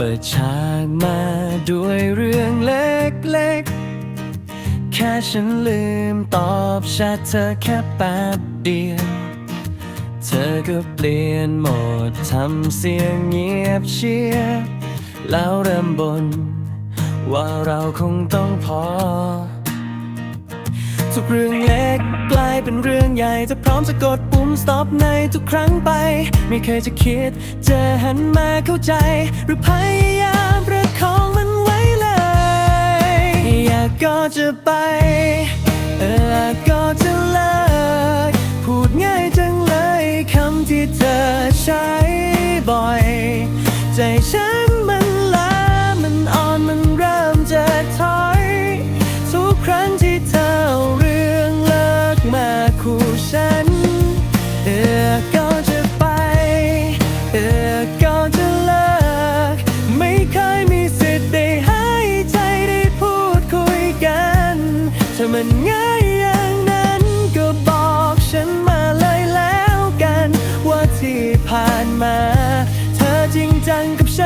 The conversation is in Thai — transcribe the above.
เปิดฉากมาด้วยเรื่องเล็กๆ แค่ฉันลืมตอบแชทเธอแค่แป๊บเดียว เธอก็เปลี่ยนโหมดทำเสียงเงียบเชียบแล้วเริ่มบน่นว่าเราคงต้องพอ ทุกเรื่องเล็ก กลายเป็นเรื่องใหญ่จะพร้อมจะกดปุ่ม stop ในทุกครั้งไป ไม่เคยจะคิด จะหันมาเข้าใจ หรือพยายามประคองมันไว้เลย อยากก็จะไป เออก็จะเลิก พูดง่ายจังเลยคำที่เธอใช้บ่อย ใจฉัน มันง่ายอย่างนั้นก็บอกฉันมาเลยแล้วกัน ว่าที่ผ่านมา เธอจริงจังกับฉัน